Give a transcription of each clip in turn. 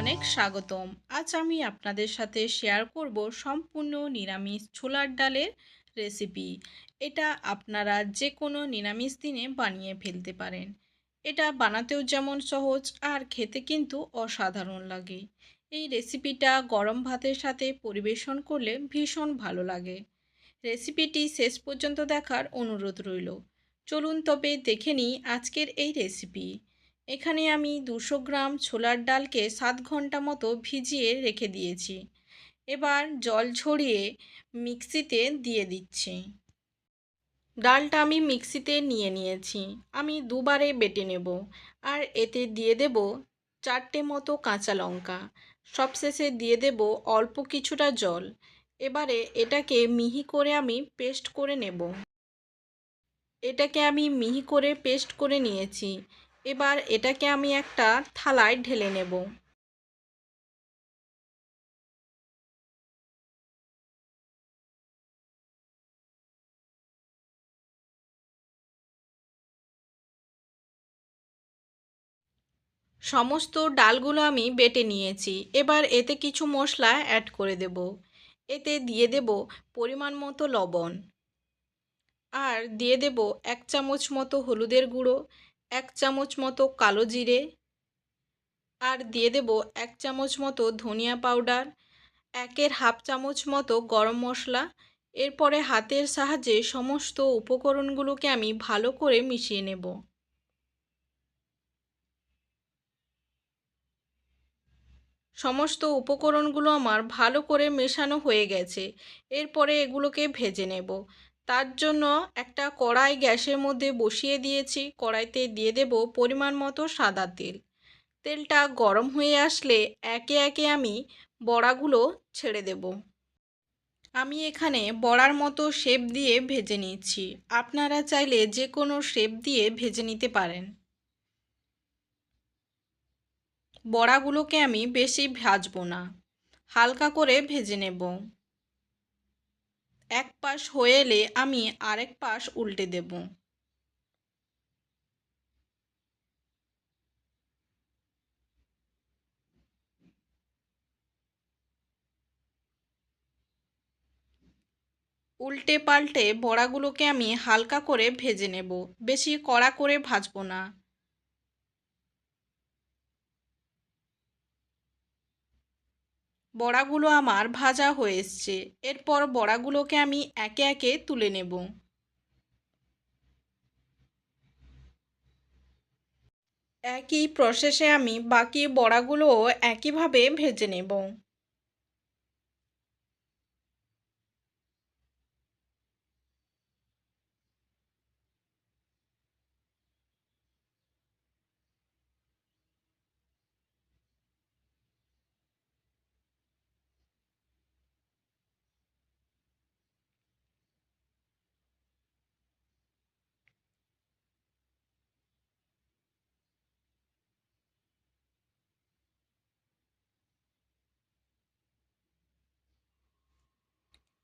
অনেক স্বাগতম। আজ আমি আপনাদের সাথে শেয়ার করব সম্পূর্ণ নিরামিষ ছোলার ডালের রেসিপি এটা আপনারা যে কোনো নিরামিষ দিনে বানিয়ে ফেলতে পারেন। এটা বানাতেও যেমন সহজ, আর খেতে কিন্তু অসাধারণ লাগে। এই রেসিপিটা গরম ভাতের সাথে পরিবেশন করলে ভীষণ ভালো লাগে। রেসিপিটি শেষ পর্যন্ত দেখার অনুরোধ রইল। চলুন তবে দেখে নিই আজকের এই রেসিপি এখানে আমি দুশো গ্রাম ছোলার ডালকে সাত ঘণ্টা মতো ভিজিয়ে রেখে দিয়েছি। এবার জল ঝরিয়ে মিক্সিতে দিয়ে দিচ্ছি। ডালটা আমি মিক্সিতে নিয়ে নিয়েছি। আমি দুবারে বেটে নেব। আর এতে দিয়ে দেব চারটে মতো কাঁচা লঙ্কা। সবশেষে দিয়ে দেব অল্প কিছুটা জল। এবারে এটাকে মিহি করে আমি পেস্ট করে নেব। এটাকে আমি মিহি করে পেস্ট করে নিয়েছি। এবার এটাকে আমি একটা থালায় ঢেলে নেব। সমস্ত ডালগুলো আমি বেটে নিয়েছি। এবার এতে কিছু মশলা অ্যাড করে দেব। এতে দিয়ে দেব পরিমাণ মতো লবণ। আর দিয়ে দেব এক চামচ মতো হলুদের গুঁড়ো। এক চামচ মতো কালো জিরে আর দিয়ে দেব এক চামচ মতো ধনিয়া পাউডার, একের হাফ চামচ মতো গরম মশলা। এরপরে হাতের সাহায্যে সমস্ত উপকরণগুলোকে আমি ভালো করে মিশিয়ে নেব। সমস্ত উপকরণগুলো আমার ভালো করে মেশানো হয়ে গেছে। এরপরে এগুলোকে ভেজে নেব। তার জন্য একটা কড়াই গ্যাসের মধ্যে বসিয়ে দিয়েছি। কড়াইতে দিয়ে দেব পরিমাণ মতো সাদা তেল। তেলটা গরম হয়ে আসলে একে একে আমি বড়াগুলো ছেড়ে দেব। আমি এখানে বড়ার মতো শেপ দিয়ে ভেজে নিচ্ছি আপনারা চাইলে যে কোনো শেপ দিয়ে ভেজে নিতে পারেন। বড়াগুলোকে আমি বেশি ভাজবো না। হালকা করে ভেজে নেব। এক পাশ হয়ে এলে আমি আরেক পাশ উল্টে দেব। উল্টে পাল্টে বড়াগুলোকে আমি হালকা করে ভেজে নেব। বেশি কড়া করে ভাজবো না। বড়াগুলো আমার ভাজা হয়ে এসছে। এরপর বড়াগুলোকে আমি একে একে তুলে নেব। একই প্রসেসে আমি বাকি বড়াগুলোও একইভাবে ভেজে নেব।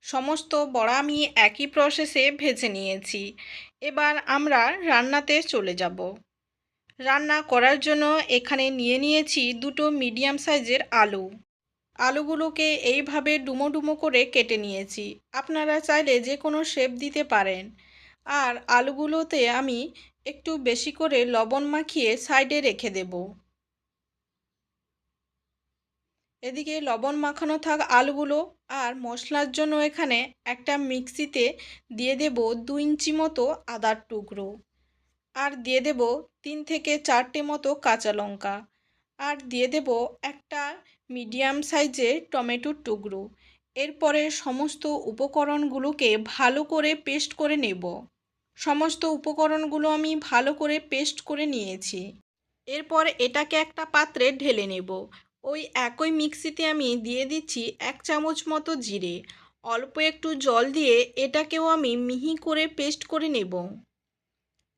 সমস্ত বড়া আমি একই প্রসেসে ভেজে নিয়েছি। এবার আমরা রান্নাতে চলে যাব। রান্না করার জন্য এখানে নিয়ে নিয়েছি দুটো মিডিয়াম সাইজের আলু। আলুগুলোকে এইভাবে ডুমো ডুমো করে কেটে নিয়েছি। আপনারা চাইলে যে কোনো শেপ দিতে পারেন। আর আলুগুলোতে আমি একটু বেশি করে লবণ মাখিয়ে সাইডে রেখে দেবো। এদিকে লবণ মাখানো থাক আলুগুলো। আর মশলার জন্য এখানে একটা মিক্সিতে দিয়ে দেব দু ইঞ্চি মতো আদার টুকরো। আর দিয়ে দেব তিন থেকে চারটে মতো কাঁচা লঙ্কা। আর দিয়ে দেব একটা মিডিয়াম সাইজের টমেটোর টুকরো। এরপরে সমস্ত উপকরণগুলোকে ভালো করে পেস্ট করে নেব। সমস্ত উপকরণগুলো আমি ভালো করে পেস্ট করে নিয়েছি। এরপর এটাকে একটা পাত্রে ঢেলে নেব। ওই একই মিক্সিতে আমি দিয়ে দিচ্ছি এক চামচ মতো জিরে। অল্প একটু জল দিয়ে এটাকেও আমি মিহি করে পেস্ট করে নেব।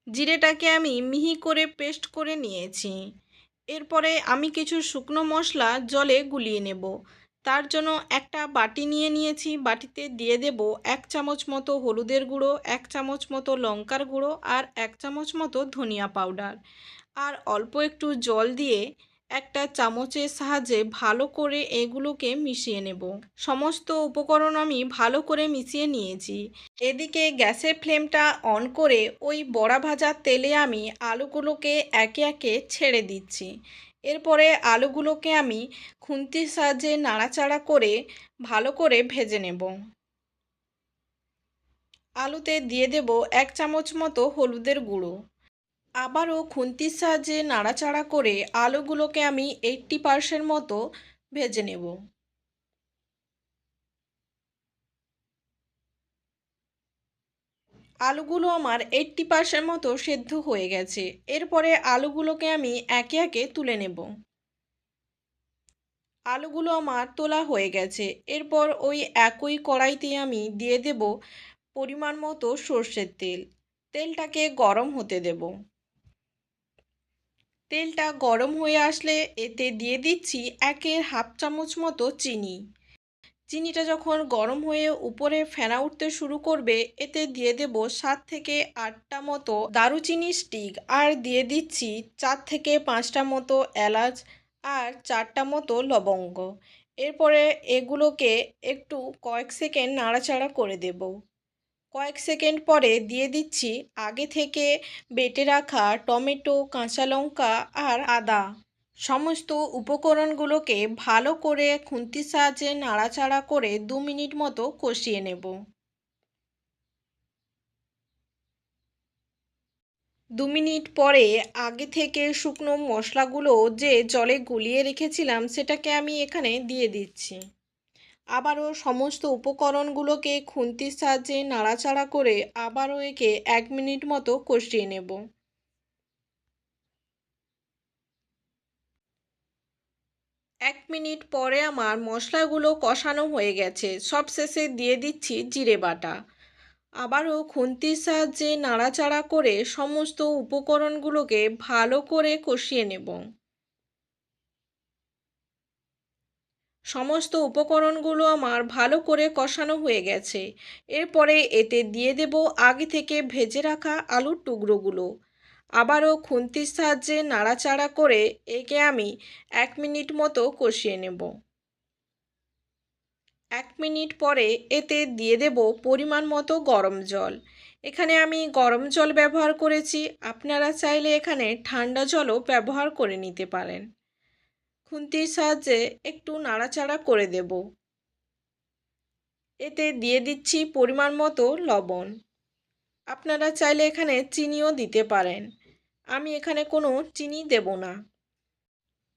জিরেটাকে আমি মিহি করে পেস্ট করে নিয়েছি। এরপরে আমি কিছু শুকনো মশলা জলে গুলিয়ে নেব। তার জন্য একটা বাটি নিয়ে নিয়েছি। বাটিতে দিয়ে দেব এক চামচ মতো হলুদের গুঁড়ো, এক চামচ মতো লঙ্কার গুঁড়ো আর এক চামচ মতো ধনিয়া পাউডার। আর অল্প একটু জল দিয়ে একটা চামচের সাহায্যে ভালো করে এগুলোকে মিশিয়ে নেব। সমস্ত উপকরণ আমি ভালো করে মিশিয়ে নিয়েছি। এদিকে গ্যাসের ফ্লেমটা অন করে ওই বড়া ভাজার তেলে আমি আলুগুলোকে একে একে ছেড়ে দিচ্ছি। এরপরে আলুগুলোকে আমি খুন্তির সাহায্যে নাড়াচাড়া করে ভালো করে ভেজে নেব। আলুতে দিয়ে দেব এক চামচ মতো হলুদের গুঁড়ো। আবারও খুন্তির সাহায্যে নাড়াচাড়া করে আলুগুলোকে আমি এইট্টি পারসেন্ট মতো ভেজে নেব। আলুগুলো আমার এইট্টি পারসেন্ট মতো সেদ্ধ হয়ে গেছে। এরপরে আলুগুলোকে আমি একে একে তুলে নেব। আলুগুলো আমার তোলা হয়ে গেছে। এরপর ওই একই কড়াইতে আমি দিয়ে দেব পরিমাণ মতো সর্ষের তেল। তেলটাকে গরম হতে দেব। তেলটা গরম হয়ে আসলে এতে দিয়ে দিচ্ছি একের হাফ চামচ মতো চিনি। চিনিটা যখন গরম হয়ে উপরে ফেনা উঠতে শুরু করবে, এতে দিয়ে দেব সাত থেকে আটটা মতো দারুচিনি স্টিক আর দিয়ে দিচ্ছি চার থেকে পাঁচটা মতো এলাচ আর চারটা মতো লবঙ্গ। এরপরে এগুলোকে একটু কয়েক সেকেন্ড নাড়াচাড়া করে দেব। কয়েক সেকেন্ড পরে দিয়ে দিচ্ছি আগে থেকে বেটে রাখা টমেটো, কাঁচা লঙ্কা আর আদা। সমস্ত উপকরণগুলোকে ভালো করে খুন্তির সাহায্যে নাড়াচাড়া করে দু মিনিট মতো কষিয়ে নেব। দু মিনিট পরে আগে থেকে শুকনো মশলাগুলো যে জলে গুলিয়ে রেখেছিলাম সেটাকে আমি এখানে দিয়ে দিচ্ছি। আবারও সমস্ত উপকরণগুলোকে খুন্তির সাহায্যে নাড়াচাড়া করে আবারও একে এক মিনিট মতো কষিয়ে নেব। এক মিনিট পরে আমার মশলাগুলো কষানো হয়ে গেছে। সব শেষে দিয়ে দিচ্ছি জিরে বাটা। আবারও খুন্তির সাহায্যে নাড়াচাড়া করে সমস্ত উপকরণগুলোকে ভালো করে কষিয়ে নেব। সমস্ত উপকরণগুলো আমার ভালো করে কষানো হয়ে গেছে। এরপরে এতে দিয়ে দেব আগে থেকে ভেজে রাখা আলুর টুকরোগুলো। আবারও খুন্তির সাহায্যে নাড়াচাড়া করে একে আমি এক মিনিট মতো কষিয়ে নেব। এক মিনিট পরে এতে দিয়ে দেব পরিমাণ মতো গরম জল। এখানে আমি গরম জল ব্যবহার করেছি। আপনারা চাইলে এখানে ঠান্ডা জলও ব্যবহার করে নিতে পারেন। খুন্তির সাহায্যে একটু নাড়াচাড়া করে দেব। এতে দিয়ে দিচ্ছি পরিমাণ মতো লবণ। আপনারা চাইলে এখানে চিনিও দিতে পারেন। আমি এখানে কোনো চিনি দেব না।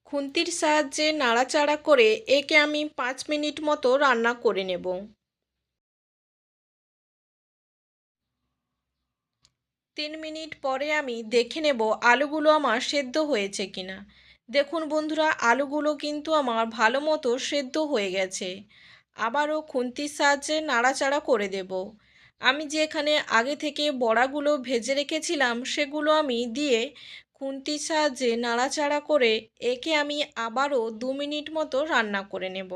খুন্তির সাহায্যে নাড়াচাড়া করে একে আমি পাঁচ মিনিট মতো রান্না করে নেব। তিন মিনিট পরে আমি দেখে নেব আলুগুলো আমার সেদ্ধ হয়েছে কিনা। দেখুন বন্ধুরা, আলুগুলো কিন্তু আমার ভালো মতো সেদ্ধ হয়ে গেছে। আবারও খুন্তির সাহায্যে নাড়াচাড়া করে দেব। আমি যে এখানে আগে থেকে বড়াগুলো ভেজে রেখেছিলাম, সেগুলো আমি দিয়ে খুন্তির সাহায্যে নাড়াচাড়া করে একে আমি আবারও দু মিনিট মতো রান্না করে নেব।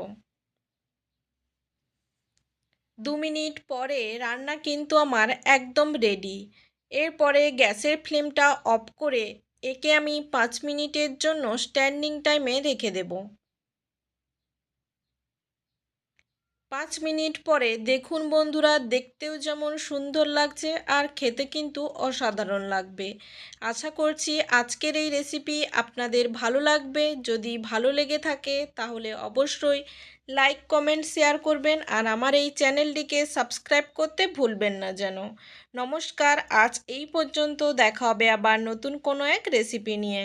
দু মিনিট পরে রান্না কিন্তু আমার একদম রেডি এরপরে গ্যাসের ফ্লেমটা অফ করে একে আমি পাঁচ মিনিটের জন্য স্ট্যান্ডিং টাইমে রেখে দেব। পাঁচ মিনিট পরে দেখুন বন্ধুরা, দেখতেও যেমন সুন্দর লাগছে আর খেতে কিন্তু অসাধারণ লাগবে। আশা করছি আজকের এই রেসিপি আপনাদের ভালো লাগবে। যদি ভালো লেগে থাকে তাহলে অবশ্যই লাইক কমেন্ট শেয়ার করবেন আর আমার এই চ্যানেলটিকে সাবস্ক্রাইব করতে ভুলবেন না যেন। নমস্কার, আজ এই পর্যন্ত দেখা হবে আবার নতুন কোনো এক রেসিপি নিয়ে।